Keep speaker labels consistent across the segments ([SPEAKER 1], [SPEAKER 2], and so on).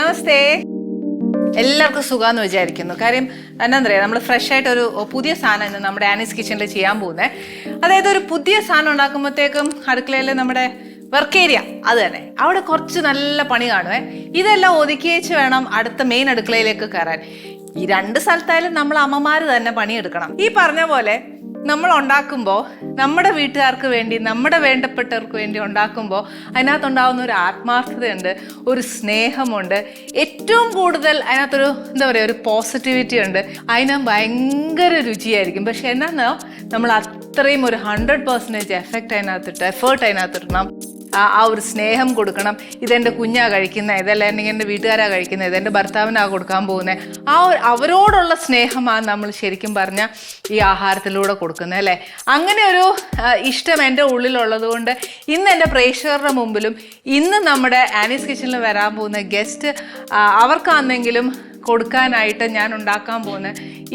[SPEAKER 1] നമസ്തേ. എല്ലാവർക്കും സുഖമെന്ന് വിചാരിക്കുന്നു. കാര്യം എന്നാന്നറിയാം നമ്മൾ ഫ്രഷ് ആയിട്ട് ഒരു പുതിയ സാധനം ഇന്ന് നമ്മുടെ ആനീസ് കിച്ചണിൽ ചെയ്യാൻ പോകുന്നത് അതായത് ഒരു പുതിയ സാധനം ഉണ്ടാക്കുമ്പോഴത്തേക്കും അടുക്കളയിൽ നമ്മുടെ വർക്ക് ഏരിയ അത് തന്നെ. അവിടെ കുറച്ച് നല്ല പണി കാണുവേ. ഇതെല്ലാം ഒതുക്കിയേച്ച് വേണം അടുത്ത മെയിൻ അടുക്കളയിലേക്ക് കയറാൻ. ഈ രണ്ട് സ്ഥലത്തായാലും നമ്മൾ അമ്മമാർ തന്നെ പണിയെടുക്കണം. ഈ പറഞ്ഞ പോലെ നമ്മൾ ഉണ്ടാക്കുമ്പോൾ നമ്മുടെ വീട്ടുകാർക്ക് വേണ്ടി നമ്മുടെ വേണ്ടപ്പെട്ടവർക്ക് വേണ്ടി ഉണ്ടാക്കുമ്പോൾ അതിനകത്തുണ്ടാവുന്ന ഒരു ആത്മാർത്ഥതയുണ്ട് ഒരു സ്നേഹമുണ്ട്. ഏറ്റവും കൂടുതൽ അതിനകത്തൊരു എന്താ പറയുക ഒരു പോസിറ്റിവിറ്റി ഉണ്ട്. അതിന് ഭയങ്കര രുചിയായിരിക്കും. പക്ഷെ എന്നാന്നോ നമ്മൾ അത്രയും ഒരു ഹൺഡ്രഡ് പെർസെന്റേജ് എഫക്റ്റ് അതിനകത്തിട്ട് എഫേർട്ട് അതിനകത്തിടണം. ആ ഒരു സ്നേഹം കൊടുക്കണം. ഇതെന്റെ കുഞ്ഞാ കഴിക്കുന്നത് ഇതല്ല അല്ലെങ്കിൽ എന്റെ വീട്ടുകാരാ കഴിക്കുന്നത് ഇതെന്റെ ഭർത്താവിനാ കൊടുക്കാൻ പോകുന്നത് ആ ഒരു അവരോടുള്ള സ്നേഹമാണ് നമ്മൾ ശരിക്കും പറഞ്ഞ ഈ ആഹാരത്തിലൂടെ കൊടുക്കുന്നത് അല്ലേ? അങ്ങനെ ഒരു ഇഷ്ടം എന്റെ ഉള്ളിലുള്ളത് കൊണ്ട് ഇന്ന് എന്റെ പ്രേക്ഷകരുടെ മുമ്പിലും ഇന്ന് നമ്മുടെ ആനീസ് കിച്ചണിൽ വരാൻ പോകുന്ന ഗസ്റ്റ് അവർക്കാണെങ്കിലും കൊടുക്കാനായിട്ട് ഞാൻ ഉണ്ടാക്കാൻ പോകുന്ന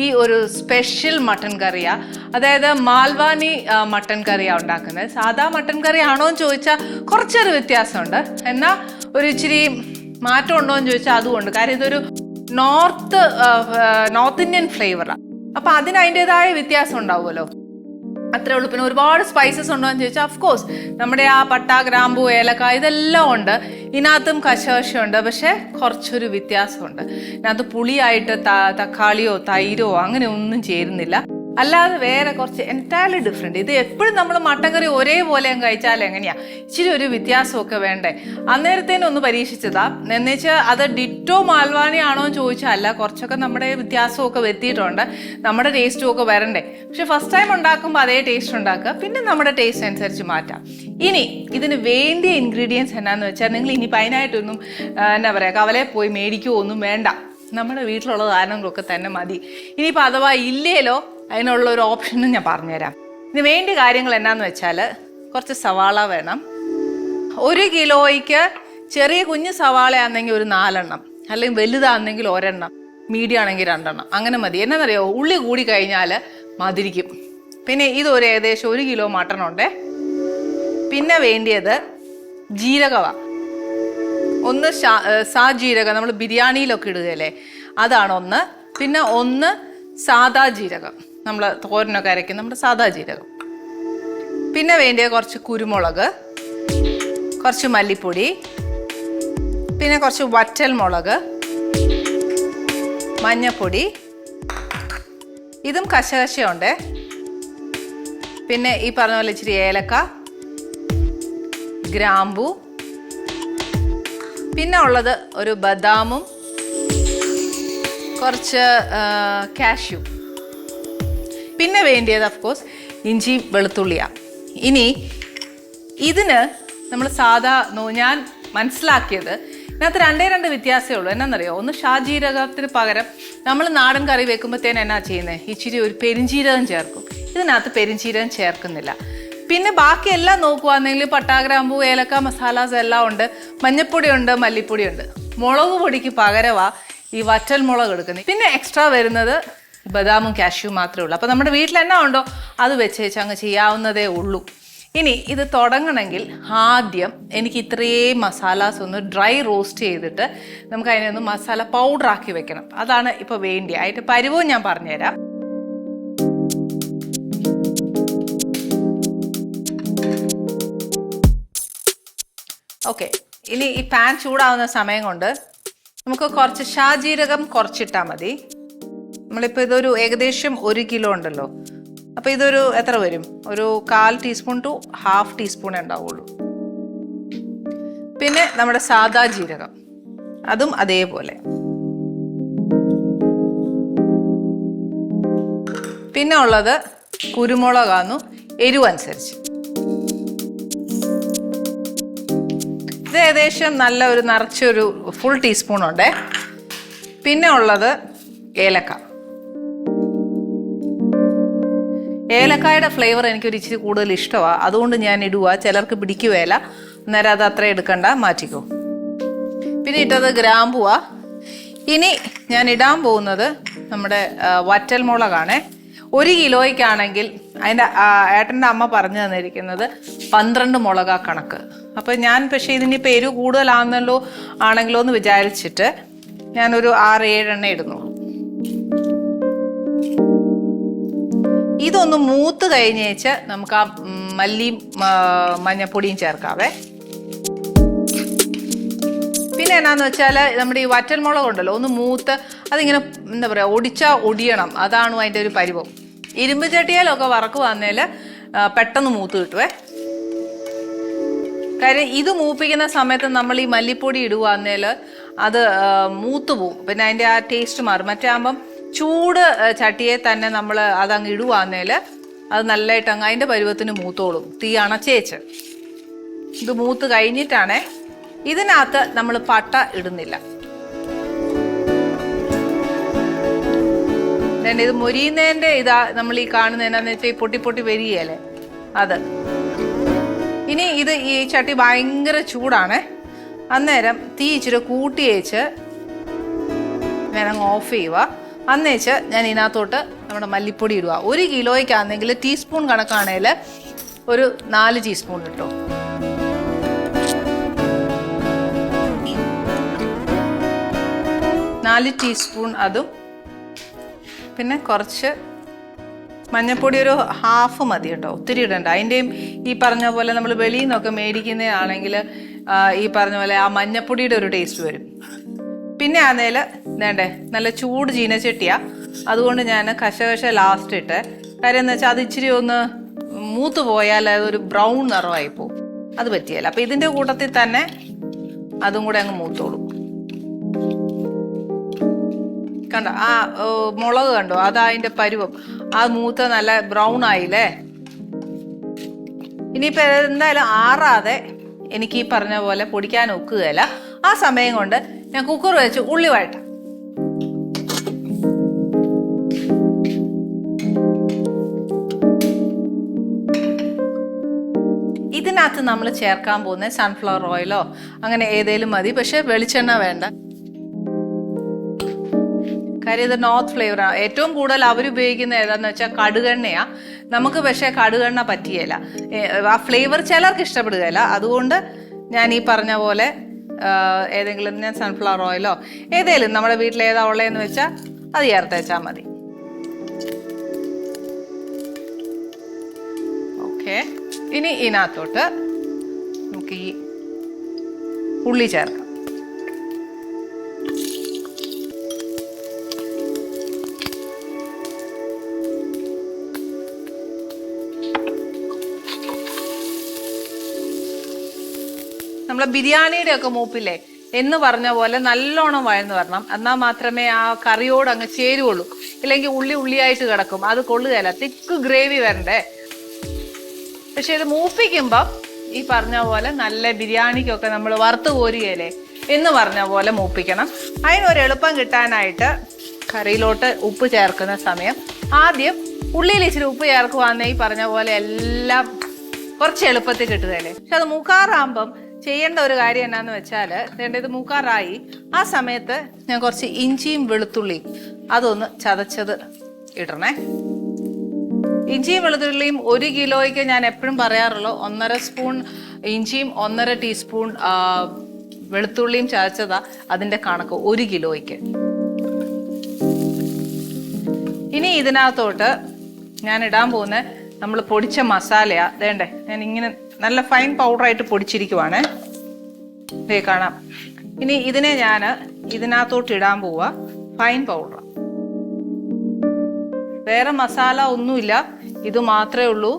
[SPEAKER 1] ഈ ഒരു സ്പെഷ്യൽ മട്ടൻ കറിയാ. അതായത് മാൽവാനി മട്ടൺ കറിയാണ് ഉണ്ടാക്കുന്നത്. സാധാ മട്ടൻ കറി ആണോ എന്ന് ചോദിച്ചാൽ കുറച്ചൊരു വ്യത്യാസമുണ്ട്. എന്നാൽ ഒരു ഇച്ചിരി മാറ്റം ഉണ്ടോ എന്ന് ചോദിച്ചാൽ അതുകൊണ്ട് കാര്യം ഇതൊരു നോർത്ത് നോർത്ത് ഇന്ത്യൻ ഫ്ലേവറാണ് അപ്പം അതിന് അതിന്റെതായ വ്യത്യാസം ഉണ്ടാവുമല്ലോ. അത്രേ ഉള്ളൂ. പിന്നെ ഒരുപാട് സ്പൈസസ് ഉണ്ടോ എന്ന് ചോദിച്ചാൽ ഓഫ് കോഴ്സ് നമ്മുടെ ആ പട്ട ഗ്രാമ്പു ഏലക്ക ഇതെല്ലാം ഉണ്ട്. ഇതിനകത്തും കശവശമുണ്ട് പക്ഷെ കുറച്ചൊരു വ്യത്യാസമുണ്ട്. ഇതിനകത്ത് പുളിയായിട്ട് തക്കാളിയോ തൈരോ അങ്ങനെ ഒന്നും ചേരുന്നില്ല. അല്ലാതെ വേറെ കുറച്ച് എന്റയർലി ഡിഫറെന്റ് ഇത് എപ്പോഴും നമ്മൾ മട്ടൻ കറി ഒരേപോലെ കഴിച്ചാൽ എങ്ങനെയാ? ഇച്ചിരി ഒരു വ്യത്യാസമൊക്കെ വേണ്ടേ? അന്നേരത്തേന് ഒന്ന് പരീക്ഷിച്ചതാ. എന്നുവെച്ചാൽ അത് ഡിറ്റോ മാൽവാണി ആണോ എന്ന് ചോദിച്ചാൽ കുറച്ചൊക്കെ നമ്മുടെ വ്യത്യാസമൊക്കെ വരുത്തിയിട്ടുണ്ട്. നമ്മുടെ ടേസ്റ്റും ഒക്കെ വരണ്ടേ? പക്ഷെ ഫസ്റ്റ് ടൈം ഉണ്ടാക്കുമ്പോൾ അതേ ടേസ്റ്റ് ഉണ്ടാക്കുക. പിന്നെ നമ്മുടെ ടേസ്റ്റ് അനുസരിച്ച് മാറ്റാം. ഇനി ഇതിന് വേണ്ടിയ ഇൻഗ്രീഡിയൻസ് എന്നാന്ന് വെച്ചാൽ നിങ്ങൾ ഇനി പൈനായിട്ടൊന്നും എന്നാ പറയുക കവലെ പോയി മേടിക്കുകയോ ഒന്നും വേണ്ട. നമ്മുടെ വീട്ടിലുള്ള സാധനങ്ങളൊക്കെ തന്നെ മതി. ഇനിയിപ്പോൾ അഥവാ ഇല്ലേലോ അതിനുള്ള ഒരു ഓപ്ഷനും ഞാൻ പറഞ്ഞുതരാം. ഇതിന് വേണ്ട കാര്യങ്ങൾ എന്നാന്ന് വെച്ചാൽ കുറച്ച് സവാള വേണം. ഒരു കിലോയ്ക്ക് ചെറിയ കുഞ്ഞു സവാളയാണെങ്കിൽ ഒരു നാലെണ്ണം അല്ലെങ്കിൽ വലുതാണെങ്കിൽ ഒരെണ്ണം മീഡിയം ആണെങ്കിൽ രണ്ടെണ്ണം അങ്ങനെ മതി. എന്നറിയോ ഉള്ളി കൂടി കഴിഞ്ഞാൽ മതിരിക്കും. പിന്നെ ഇതൊരു ഏകദേശം ഒരു കിലോ മട്ടൺ ഉണ്ടേ. പിന്നെ വേണ്ടിയത് ജീരകവ. ഒന്ന് സാ ജീരകം നമ്മൾ ബിരിയാണിയിലൊക്കെ ഇടുകയല്ലേ? അതാണ് ഒന്ന് പിന്നെ ഒന്ന് സാദാ ജീരകം. നമ്മൾ തോരനൊക്കെ അരയ്ക്കും നമ്മുടെ സാദാ ജീരകം. പിന്നെ വേണ്ടിയ കുറച്ച് കുരുമുളക് കുറച്ച് മല്ലിപ്പൊടി പിന്നെ കുറച്ച് വറ്റൽ മുളക് മഞ്ഞപ്പൊടി. ഇതും കശകശയുണ്ട്. പിന്നെ ഈ പറഞ്ഞ പോലെ ഇച്ചിരി ഏലക്ക ഗ്രാമ്പു പിന്നെ ഉള്ളത് ഒരു ബദാമും കുറച്ച് കാഷ്യൂ. പിന്നെ വേണ്ടിയത് അഫ്കോഴ്സ് ഇഞ്ചി വെളുത്തുള്ളിയാണ് ഇനി ഇതിന് നമ്മൾ സാധാ ഞാൻ മനസ്സിലാക്കിയത് ഇതിനകത്ത് രണ്ടേ രണ്ട് വ്യത്യാസമേ ഉള്ളൂ. എന്നാണെന്നറിയോ ഒന്ന് ഷാജീരകത്തിന് പകരം നമ്മൾ നാടൻ കറി വെക്കുമ്പോഴത്തേന് എന്നാ ചെയ്യുന്നത് ഇച്ചിരി ഒരു പെരിഞ്ചീരകം ചേർക്കും. ഇതിനകത്ത് പെരിഞ്ചീരകം ചേർക്കുന്നില്ല. പിന്നെ ബാക്കി എല്ലാം നോക്കുവാണെങ്കിൽ പട്ടാഗ്രാമ്പൂ ഏലക്ക മസാലാസ് എല്ലാം ഉണ്ട്. മഞ്ഞപ്പൊടി ഉണ്ട് മല്ലിപ്പൊടി ഉണ്ട് മുളക് പൊടിക്ക് പകരമാണ് ഈ വറ്റൽ മുളക് എടുക്കുന്നത്. പിന്നെ എക്സ്ട്രാ വരുന്നത് ബദാമും കാഷ്യൂ മാത്രമേ ഉള്ളൂ. അപ്പോൾ നമ്മുടെ വീട്ടിൽ എന്നാ ഉണ്ടോ? അത് വെച്ച് വെച്ച് അങ്ങ് ചെയ്യാവുന്നതേ ഉള്ളൂ. ഇനി ഇത് തുടങ്ങണമെങ്കിൽ ആദ്യം എനിക്ക് ഇത്രയും മസാലാസ് ഒന്ന് ഡ്രൈ റോസ്റ്റ് ചെയ്തിട്ട് നമുക്ക് അതിനെ ഒന്ന് മസാല പൗഡർ ആക്കി വെക്കണം. അതാണ് ഇപ്പോൾ വേണ്ടി അതിന്റെ പരുവവും ഞാൻ പറഞ്ഞുതരാം. ഓക്കെ ഇനി ഈ പാൻ ചൂടാവുന്ന സമയം കൊണ്ട് നമുക്ക് കുറച്ച് ഷാജീരകം കുറച്ചിട്ടാൽ മതി. നമ്മളിപ്പോൾ ഇതൊരു ഏകദേശം ഒരു കിലോ ഉണ്ടല്ലോ. അപ്പോൾ ഇതൊരു എത്ര വരും? ഒരു കാൽ ടീസ്പൂൺ ടു ഹാഫ് ടീസ്പൂണേ ഉണ്ടാവുള്ളൂ. പിന്നെ നമ്മുടെ സാദാ ജീരകം. അതും അതേപോലെ. പിന്നെ ഉള്ളത് കുരുമുളകാന്നു എരിവനുസരിച്ച്. ഇത് ഏകദേശം നല്ല ഒരു നിറച്ചൊരു ഫുൾ ടീസ്പൂൺ ഉണ്ടേ. പിന്നെ ഉള്ളത് ഏലക്ക. ഏലക്കായുടെ ഫ്ലേവർ എനിക്ക് ഒരു ഇച്ചിരി കൂടുതൽ ഇഷ്ടമാണ് അതുകൊണ്ട് ഞാൻ ഇടുക ചിലർക്ക് പിടിക്കുകയില്ല അന്നേരം അത് അത്ര എടുക്കണ്ട. മാറ്റിക്കോ. പിന്നെ ഇട്ടത് ഗ്രാമ്പുവാ. ഇനി ഞാൻ ഇടാൻ പോകുന്നത് നമ്മുടെ വറ്റൽ മുളകാണേ ഒരു കിലോയ്ക്കാണെങ്കിൽ അതിന്റെ ഏട്ടന്റെ അമ്മ പറഞ്ഞു തന്നിരിക്കുന്നത് പന്ത്രണ്ട് മുളക കണക്ക്. അപ്പോൾ ഞാൻ പക്ഷേ ഇതിനിപ്പോൾ എരിവ് കൂടുതലാണെന്നല്ലോ ആണെങ്കിലോ എന്ന് വിചാരിച്ചിട്ട് ഞാനൊരു ആറ് ഏഴെണ്ണ ഇടുന്നു ഇതൊന്ന് മൂത്ത് കഴിഞ്ഞേച്ച് നമുക്ക് ആ മല്ലി മല്ലിയും മഞ്ഞപ്പൊടിയും ചേർക്കാവേ. പിന്നെ എന്നാന്ന് വെച്ചാൽ നമ്മുടെ ഈ വറ്റൽമുളക് ഉണ്ടല്ലോ ഒന്ന് മൂത്ത് അതിങ്ങനെ എന്താ പറയുക ഒടിച്ചാൽ ഒടിയണം. അതാണ് അതിന്റെ ഒരു പരിവം ഇരുമ്പ് ചട്ടിയാലൊക്കെ വറക്ക് വന്നേൽ പെട്ടെന്ന് മൂത്ത് കിട്ടുവേ. കാര്യം ഇത് മൂപ്പിക്കുന്ന സമയത്ത് നമ്മൾ ഈ മല്ലിപ്പൊടി ഇടുവാന്നേൽ അത് മൂത്ത് പോവും. പിന്നെ അതിന്റെ ആ ടേസ്റ്റ് മാറും. മറ്റേ ആകുമ്പം ചൂട് ചട്ടിയെ തന്നെ നമ്മൾ അതങ്ങ് ഇടുവാന്നേൽ അത് നല്ലതായിട്ട് അങ്ങ് അതിന്റെ പരുവത്തിന് മൂത്തോളും. തീ അണച്ചേച്ച്. ഇത് മൂത്ത് കഴിഞ്ഞിട്ടാണേ ഇതിനകത്ത് നമ്മൾ പട്ട ഇടുന്നില്ല. ഇത് മൊരിയുന്നതിന്റെ ഇതാ നമ്മൾ ഈ കാണുന്നതിനാന്ന് വെച്ചാൽ ഈ പൊട്ടി പൊട്ടി വരികയല്ലേ? അത്. ഇനി ഇത് ഈ ചട്ടി ഭയങ്കര ചൂടാണ്. അന്നേരം തീ ഇച്ചിരി കൂട്ടി വെച്ച് ഞാനങ്ങ് ഓഫ് ചെയ്യുക അന്നേച്ച് ഞാൻ ഇതിനകത്തോട്ട് നമ്മുടെ മല്ലിപ്പൊടി ഇടുക. ഒരു കിലോയ്ക്കാണെങ്കിൽ ടീസ്പൂൺ കണക്കാണെങ്കിൽ ഒരു നാല് ടീസ്പൂൺ ഇട്ടു. നാല് ടീസ്പൂൺ അതും. പിന്നെ കുറച്ച് മഞ്ഞപ്പൊടി ഒരു ഹാഫ് മതി കേട്ടോ. ഒത്തിരി ഇടണ്ട. അതിന്റെയും ഈ പറഞ്ഞ പോലെ നമ്മൾ വെളിയിൽ നിന്നൊക്കെ മേടിക്കുന്നതാണെങ്കിൽ ഈ പറഞ്ഞ പോലെ ആ മഞ്ഞപ്പൊടിയുടെ ഒരു ടേസ്റ്റ് വരും. പിന്നെ ആന്നേൽ വേണ്ടേ നല്ല ചൂട് ചീനച്ചട്ടിയാ. അതുകൊണ്ട് ഞാൻ കശകശ ലാസ്റ്റ് ഇട്ട്. കാര്യം എന്ന് വെച്ചാൽ അത് ഇച്ചിരി ഒന്ന് മൂത്ത് പോയാൽ അതൊരു ബ്രൗൺ നിറമായി പോകും അത് പറ്റിയല്ല. അപ്പം ഇതിന്റെ കൂട്ടത്തിൽ തന്നെ അതും കൂടെ അങ്ങ് മൂത്തോളും. കണ്ടോ? ആ മുളക് കണ്ടോ? അതാ അതിന്റെ പരുവം. ആ മൂത്ത നല്ല ബ്രൗൺ ആയില്ലേ? ഇനിയിപ്പോ എന്തായാലും ആറാതെ എനിക്ക് ഈ പറഞ്ഞ പോലെ പൊടിക്കാൻ ഒക്കുകയില്ല. ആ സമയം കൊണ്ട് ഞാൻ കുക്കർ വെച്ച് ഉള്ളി വഴട്ടാം ഇതിനകത്ത് നമ്മൾ ചേർക്കാൻ പോകുന്നത് സൺഫ്ലവർ ഓയിലോ അങ്ങനെ ഏതേലും മതി. പക്ഷെ വെളിച്ചെണ്ണ വേണ്ട. കാര്യം ഇത് നോർത്ത് ഫ്ലേവറാണ് ഏറ്റവും കൂടുതൽ അവർ ഉപയോഗിക്കുന്ന ഏതാന്ന് വെച്ചാൽ കടുകെണ്ണയാ. നമുക്ക് പക്ഷേ കടുകെണ്ണ പറ്റിയല്ല ആ ഫ്ലേവർ ചിലർക്ക് ഇഷ്ടപ്പെടുകയില്ല. അതുകൊണ്ട് ഞാൻ ഈ പറഞ്ഞ പോലെ ഏതെങ്കിലും ഞാൻ സൺഫ്ലവർ ഓയിലോ ഏതെങ്കിലും നമ്മുടെ വീട്ടിൽ ഏതാ ഉള്ളതെന്ന് വെച്ചാൽ അത് ചേർത്തേച്ചാൽ മതി. ഓക്കെ. ഇനി ഇതിനകത്തോട്ട് നമുക്ക് ഈ ഉള്ളി ചേർക്കാം. നമ്മളെ ബിരിയാണിയുടെ ഒക്കെ മൂപ്പില്ലേ? എന്ന് പറഞ്ഞ പോലെ നല്ലോണം വഴന്ന് വരണം. എന്നാൽ മാത്രമേ ആ കറിയോട് അങ്ങ് ചേരുവുള്ളൂ. ഇല്ലെങ്കിൽ ഉള്ളി ഉള്ളിയായിട്ട് കിടക്കും. അത് കൊള്ളുകയല്ല. തിക്ക് ഗ്രേവി വരണ്ടേ? പക്ഷെ ഇത് മൂപ്പിക്കുമ്പം ഈ പറഞ്ഞ പോലെ നല്ല ബിരിയാണിക്കൊക്കെ നമ്മൾ വറുത്ത് കോരുകയല്ലേ എന്ന് പറഞ്ഞ പോലെ മൂപ്പിക്കണം. അതിനൊരു എളുപ്പം കിട്ടാനായിട്ട് കറിയിലോട്ട് ഉപ്പ് ചേർക്കുന്ന സമയം. ആദ്യം ഉള്ളിയിൽ ഇച്ചിരി ഉപ്പ് ചേർക്കുവാന്നേ ഈ പറഞ്ഞ പോലെ എല്ലാം കുറച്ച് എളുപ്പത്തിൽ കിട്ടുകയല്ലേ. പക്ഷെ അത് മൂക്കാറാകുമ്പം ചെയ്യേണ്ട ഒരു കാര്യം എന്നാന്ന് വെച്ചാൽ വേണ്ട ഇത് മൂക്കാറായി. ആ സമയത്ത് ഞാൻ കുറച്ച് ഇഞ്ചിയും വെളുത്തുള്ളിയും അതൊന്ന് ചതച്ചത് ഇടണേ. ഇഞ്ചിയും വെളുത്തുള്ളിയും ഒരു കിലോയ്ക്ക് ഞാൻ എപ്പോഴും പറയാറുള്ളൂ. ഒന്നര സ്പൂൺ ഇഞ്ചിയും ഒന്നര ടീസ്പൂൺ വെളുത്തുള്ളിയും ചതച്ചതാ അതിന്റെ കണക്ക് ഒരു കിലോയ്ക്ക്. ഇനി ഇതിനകത്തോട്ട് ഞാൻ ഇടാൻ പോകുന്ന നമ്മൾ പൊടിച്ച മസാലയാ. വേണ്ടേ ഞാൻ ഇങ്ങനെ നല്ല ഫൈൻ പൗഡറായിട്ട് പൊടിച്ചിരിക്കുവാണ്. കാണാം. ഇനി ഇതിനെ ഞാൻ ഇതിനകത്തോട്ട് ഇടാൻ പോവാ. ഫൈൻ പൗഡർ വേറെ മസാല ഒന്നുമില്ല. ഇത് മാത്രമേ ഉള്ളൂ.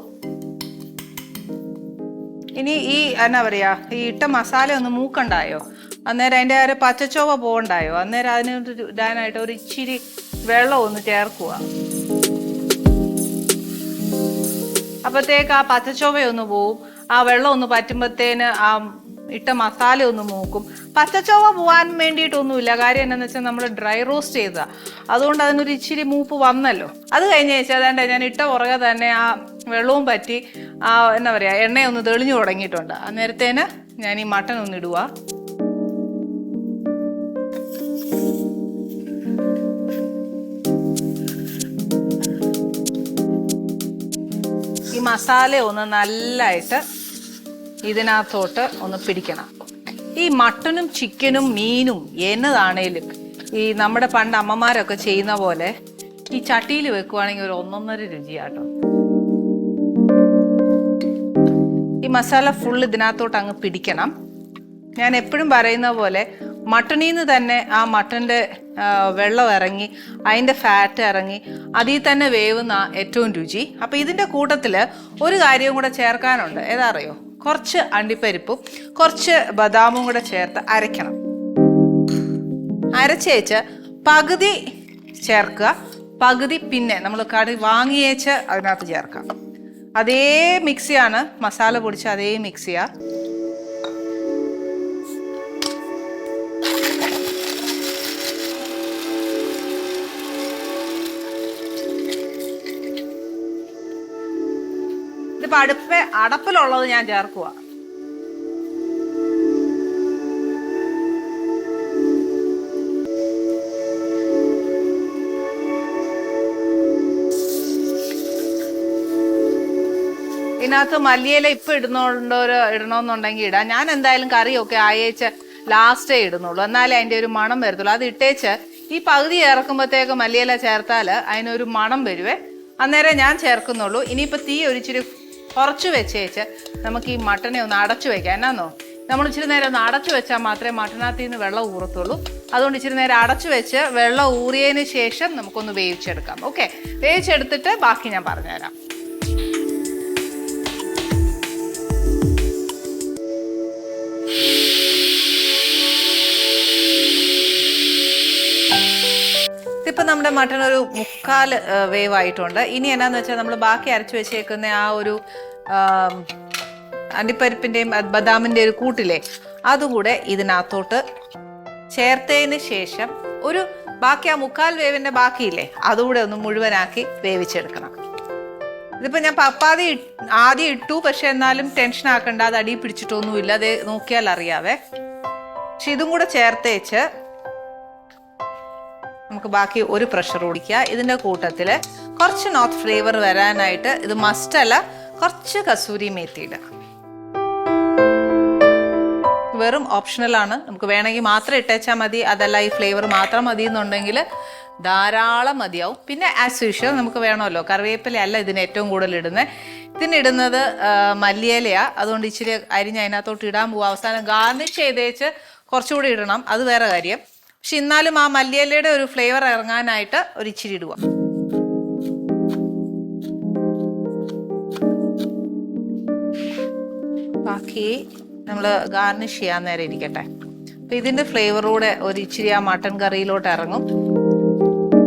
[SPEAKER 1] ഇനി ഈ എന്നാ പറയാ ഈ ഇട്ട മസാല ഒന്ന് മൂക്കണ്ടായോ? അന്നേരം അതിന്റെ ഒരു പച്ചച്ചോവ പോകണ്ടായോ? അന്നേരം അതിന് ഇടാനായിട്ട് ഒരു ഇച്ചിരി വെള്ളം ഒന്ന് ചേർക്കുക. അപ്പോഴത്തേക്ക് ആ പച്ചച്ചോവയൊന്ന് പോവും. ആ വെള്ളം ഒന്ന് പറ്റുമ്പോഴത്തേന് ആ ഇട്ട മസാല ഒന്ന് മൂക്കും. പച്ചച്ചോവ പോവാൻ വേണ്ടിയിട്ടൊന്നുമില്ല. കാര്യം എന്താണെന്ന് വെച്ചാൽ നമ്മൾ ഡ്രൈ റോസ്റ്റ് ചെയ്തതാ. അതുകൊണ്ട് അതിനൊരു ഇച്ചിരി മൂപ്പ് വന്നല്ലോ. അത് കഴിഞ്ഞ് വെച്ചാൽ അതാണ്ട് ഞാൻ ഇട്ട പുറകെ തന്നെ ആ വെള്ളവും പറ്റി ആ എന്താ പറയുക എണ്ണയൊന്ന് തെളിഞ്ഞു തുടങ്ങിയിട്ടുണ്ട്. അന്നേരത്തേന് ഞാൻ ഈ മട്ടൺ ഒന്ന് ഇടുക ഈ മസാല ഒന്ന് നല്ലതായിട്ട് ഇതിനകത്തോട്ട് ഒന്ന് പിടിക്കണം. ഈ മട്ടനും ചിക്കനും മീനും എന്നതാണേലും ഈ നമ്മുടെ പണ്ട് അമ്മമാരൊക്കെ ചെയ്യുന്ന പോലെ ഈ ചട്ടിയിൽ വെക്കുവാണെങ്കിൽ ഒരു ഒന്നൊന്നര രുചിയാട്ടോ. ഈ മസാല ഫുൾ ഇതിനകത്തോട്ട് അങ്ങ് പിടിക്കണം. ഞാൻ എപ്പോഴും പറയുന്ന പോലെ മട്ടണിൽ നിന്ന് തന്നെ ആ മട്ടന്റെ വെള്ളം ഇറങ്ങി അതിന്റെ ഫാറ്റ് ഇറങ്ങി അതിൽ തന്നെ വേവുന്ന ഏറ്റവും രുചി. അപ്പോൾ ഇതിന്റെ കൂട്ടത്തിൽ ഒരു കാര്യവും കൂടെ ചേർക്കാനുണ്ട്. ഏതാ അറിയോ? കുറച്ച് അണ്ടിപ്പരിപ്പും കുറച്ച് ബദാമും കൂടെ ചേർത്ത് അരയ്ക്കണം. അരച്ചേച്ച് പകുതി ചേർക്കുക. പകുതി പിന്നെ നമ്മൾ കറി വാങ്ങിയേച്ച് അതിനകത്ത് ചേർക്കാം. അതേ മിക്സിയാണ് മസാല പൊടിച്ച അതേ മിക്സിയാ അടുപ്പ് അടപ്പിലുള്ളത് ഞാൻ ചേർക്കുക ഇതിനകത്ത് മല്ലിയില ഇപ്പൊ ഇടുന്നോണ്ടൊരു ഇടണമെന്നുണ്ടെങ്കിൽ ഇടാം. ഞാൻ എന്തായാലും കറിയൊക്കെ ആയേച്ച് ലാസ്റ്റേ ഇടുന്നുള്ളൂ. എന്നാലേ അതിന്റെ ഒരു മണം വരത്തുള്ളൂ. അത് ഇട്ടേച്ച് ഈ പകുതി ചേർക്കുമ്പോഴത്തേക്ക് മല്ലിയില ചേർത്താൽ അതിനൊരു മണം വരുവേ. അന്നേരം ഞാൻ ചേർക്കുന്നുള്ളൂ. ഇനിയിപ്പോൾ തീ ഒരിച്ചിരി കുറച്ച് വെച്ചേച്ച് നമുക്ക് ഈ മട്ടനെ ഒന്ന് അടച്ചു വെക്കാം. എന്നാന്നോ? നമ്മൾ ഇച്ചിരി നേരം ഒന്ന് അടച്ചു വെച്ചാൽ മാത്രമേ മട്ടനകത്തിൽ നിന്ന് വെള്ളം ഊറത്തുള്ളൂ. അതുകൊണ്ട് ഇച്ചിരി നേരം അടച്ചു വെച്ച് വെള്ളം ഊറിയതിന് ശേഷം നമുക്കൊന്ന് വേവിച്ചെടുക്കാം. ഓക്കെ വേവിച്ചെടുത്തിട്ട് ബാക്കി ഞാൻ പറഞ്ഞുതരാം. നമ്മുടെ മട്ടൺ ഒരു മുക്കാൽ വേവ് ആയിട്ടുണ്ട് ഇനി എന്നാന്ന് വെച്ചാൽ നമ്മൾ ബാക്കി അരച്ചു വെച്ചേക്കുന്ന ആ ഒരു അണ്ടിപ്പരിപ്പിന്റെയും ബദാമിന്റെ ഒരു കൂട്ടിലെ അതുകൂടെ ഇതിനകത്തോട്ട് ചേർത്തതിന് ശേഷം ഒരു ബാക്കി ആ മുക്കാൽ വേവിന്റെ ബാക്കിയില്ലേ അതുകൂടെ ഒന്ന് മുഴുവനാക്കി വേവിച്ചെടുക്കണം. ഇതിപ്പോൾ ഞാൻ പപ്പാതി ആദ്യം ഇട്ടു പക്ഷെ എന്നാലും ടെൻഷൻ ആക്കണ്ട അത് അടി പിടിച്ചിട്ടൊന്നുമില്ല അത് നോക്കിയാൽ അറിയാവേ. പക്ഷെ ഇതും കൂടെ ചേർത്തേച്ച് നമുക്ക് ബാക്കി ഒരു പ്രഷർ കുടിക്കുക. ഇതിന്റെ കൂട്ടത്തിൽ കുറച്ച് നോർത്ത് ഫ്ലേവർ വരാനായിട്ട് ഇത് മസ്റ്റ് അല്ല കുറച്ച് കസൂരി മേത്തി ഇടുക. വെറും ഓപ്ഷണലാണ് നമുക്ക് വേണമെങ്കിൽ മാത്രം ഇട്ടേച്ചാൽ മതി. അതല്ല ഈ ഫ്ലേവർ മാത്രം മതി എന്നുണ്ടെങ്കിൽ ധാരാളം മതിയാവും. പിന്നെ ആസ് യൂഷ്വൽ നമുക്ക് വേണമല്ലോ. കറിവേപ്പില അല്ല ഇതിന് ഏറ്റവും കൂടുതൽ ഇടുന്നത് ഇതിനിടുന്നത് മല്ലിയിലയാണ് മല്ലിയിലയാ. അതുകൊണ്ട് ഇച്ചിരി അരിഞ്ഞ് അതിനകത്തോട്ട് ഇടാൻ പോവുക അവസാനം ഗാർണിഷ് ചെയ്തേച്ച് കുറച്ചുകൂടി ഇടണം. അത് വേറെ കാര്യം. പക്ഷെ എന്നാലും ആ മല്ലിയിലയുടെ ഒരു ഫ്ലേവർ ഇറങ്ങാനായിട്ട് ഒരു ഇച്ചിരി ഇടുക. ബാക്കി നമ്മൾ ഗാർണിഷ് ചെയ്യാൻ നേരം ഇരിക്കട്ടെ. അപ്പൊ ഇതിന്റെ ഫ്ലേവറൂടെ ഒരു ഇച്ചിരി ആ മട്ടൺ കറിയിലോട്ട് ഇറങ്ങും.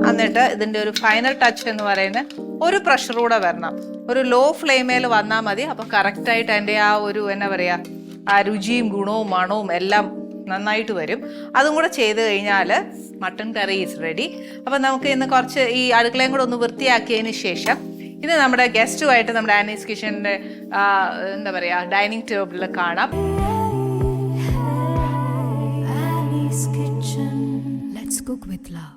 [SPEAKER 1] എന്നിട്ട് ഇതിന്റെ ഒരു ഫൈനൽ ടച്ച് എന്ന് പറയുന്നത് ഒരു പ്രഷർ കൂടെ വരണം. ഒരു ലോ ഫ്ലെയിമേൽ വന്നാൽ മതി. അപ്പൊ കറക്റ്റ് ആയിട്ട് അതിന്റെ ആ ഒരു എന്നാ പറയാ ആ രുചിയും ഗുണവും മണവും എല്ലാം നന്നായിട്ട് വരും അതും കൂടെ ചെയ്ത് കഴിഞ്ഞാൽ മട്ടൺ കറി ഈസ് റെഡി അപ്പം നമുക്ക് ഇന്ന് കുറച്ച് ഈ അടുക്കളയും കൂടെ ഒന്ന് വൃത്തിയാക്കിയതിന് ശേഷം ഇത് നമ്മുടെ ഗസ്റ്റുമായിട്ട് നമ്മുടെ ആനീസ് കിച്ചണിന്റെ എന്താ പറയുക ഡൈനിങ് ടേബിളിൽ കാണാം.
[SPEAKER 2] Let's cook with love.